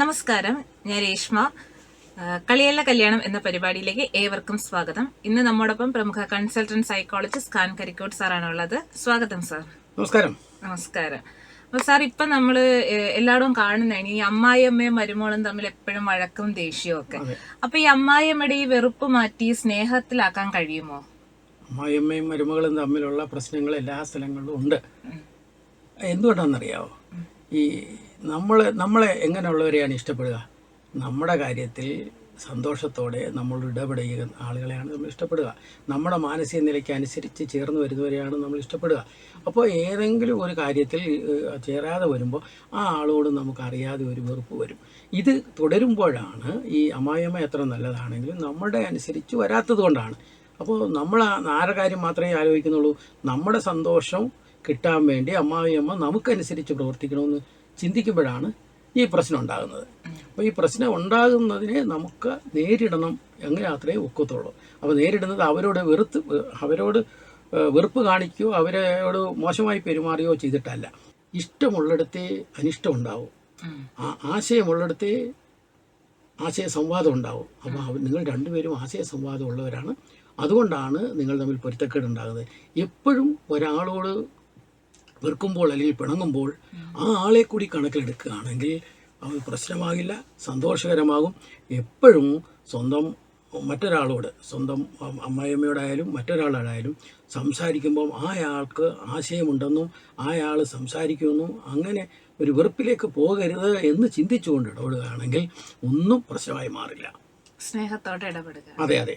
നമസ്കാരം ഞാൻ രേഷ്മ. കളിയല്ല കല്യാണം എന്ന പരിപാടിയിലേക്ക് ഏവർക്കും സ്വാഗതം. ഇന്ന് നമ്മോടൊപ്പം പ്രമുഖ കൺസൾട്ടന്റ് സൈക്കോളജിസ്റ്റ് ഖാൻ കരിക്കോട് സാറാണ് ഉള്ളത് സ്വാഗതം സാർ. നമസ്കാരം. നമസ്കാരം. അപ്പൊ സാർ ഇപ്പൊ നമ്മൾ എല്ലാവരും എല്ലായിടവും കാണുന്നതാണ് ഈ അമ്മായിയമ്മയും മരുമോളും തമ്മിൽ എപ്പോഴും വഴക്കും ദേഷ്യവും ഒക്കെ. അപ്പൊ ഈ അമ്മായിയമ്മയുടെ ഈ വെറുപ്പ് മാറ്റി സ്നേഹത്തിലാക്കാൻ കഴിയുമോ? അമ്മായിയമ്മയും മരുമകളും തമ്മിലുള്ള പ്രശ്നങ്ങൾ എല്ലാ സ്ഥലങ്ങളിലും ഉണ്ട്. എന്തുകൊണ്ടാണെന്നറിയാവോ? ഈ നമ്മൾ നമ്മളെ എങ്ങനെയുള്ളവരെയാണ് ഇഷ്ടപ്പെടുക? നമ്മുടെ കാര്യത്തിൽ സന്തോഷത്തോടെ നമ്മൾ ഇടപെടുക ആളുകളെയാണ് നമ്മൾ ഇഷ്ടപ്പെടുക. നമ്മുടെ മാനസിക നിലയ്ക്ക് അനുസരിച്ച് ചേർന്ന് വരുന്നവരെയാണ് നമ്മൾ ഇഷ്ടപ്പെടുക. അപ്പോൾ ഏതെങ്കിലും ഒരു കാര്യത്തിൽ ചേരാതെ വരുമ്പോൾ ആ ആളോട് നമുക്ക് അറിയാതെ ഒരു വെറുപ്പ് വരും. ഇത് തുടരുമ്പോഴാണ് ഈ അമായമ്മ എത്ര നല്ലതാണെങ്കിലും നമ്മുടെ അനുസരിച്ച് വരാത്തത് കൊണ്ടാണ്. അപ്പോൾ നമ്മൾ ആരുടെ കാര്യം മാത്രമേ ആലോചിക്കുന്നുള്ളൂ. നമ്മുടെ സന്തോഷം കിട്ടാൻ വേണ്ടി അമ്മാവിയമ്മ നമുക്കനുസരിച്ച് പ്രവർത്തിക്കണമെന്ന് ചിന്തിക്കുമ്പോഴാണ് ഈ പ്രശ്നം ഉണ്ടാകുന്നത്. അപ്പോൾ ഈ പ്രശ്നം ഉണ്ടാകുന്നതിനെ നമുക്ക് നേരിടണം എങ്ങനെ മാത്രമേ ഒക്കത്തുള്ളൂ. അപ്പോൾ നേരിടുന്നത് അവരോട് വെറുത്ത് അവരോട് വെറുപ്പ് കാണിക്കുകയോ അവരോട് മോശമായി പെരുമാറുകയോ ചെയ്തിട്ടല്ല. ഇഷ്ടമുള്ളിടത്തെ അനിഷ്ടം ഉണ്ടാവും. ആ ആശയമുള്ളിടത്തേ ആശയ സംവാദം ഉണ്ടാവും അപ്പോൾ നിങ്ങൾ രണ്ടുപേരും ആശയ സംവാദം ഉള്ളവരാണ് അതുകൊണ്ടാണ് നിങ്ങൾ തമ്മിൽ പൊരുത്തക്കേട് ഉണ്ടാകുന്നത് എപ്പോഴും ഒരാളോട് വെറുക്കുമ്പോൾ അല്ലെങ്കിൽ പിണങ്ങുമ്പോൾ ആ ആളെ കൂടി കണക്കിലെടുക്കുകയാണെങ്കിൽ അത് പ്രശ്നമാകില്ല സന്തോഷകരമാകും. എപ്പോഴും സ്വന്തം മറ്റൊരാളോട് സ്വന്തം അമ്മായിയമ്മയോടായാലും മറ്റൊരാളോടായാലും സംസാരിക്കുമ്പോൾ ആയാൾക്ക് ആശയമുണ്ടെന്നും ആയാൾ സംസാരിക്കുമെന്നും അങ്ങനെ ഒരു വെറുപ്പിലേക്ക് പോകരുത് എന്ന് ചിന്തിച്ചുകൊണ്ട് ഇടപെടുകയാണെങ്കിൽ ഒന്നും പ്രശ്നമായി മാറില്ല. സ്നേഹത്തോടെ ഇടപെടുക. അതെ അതെ.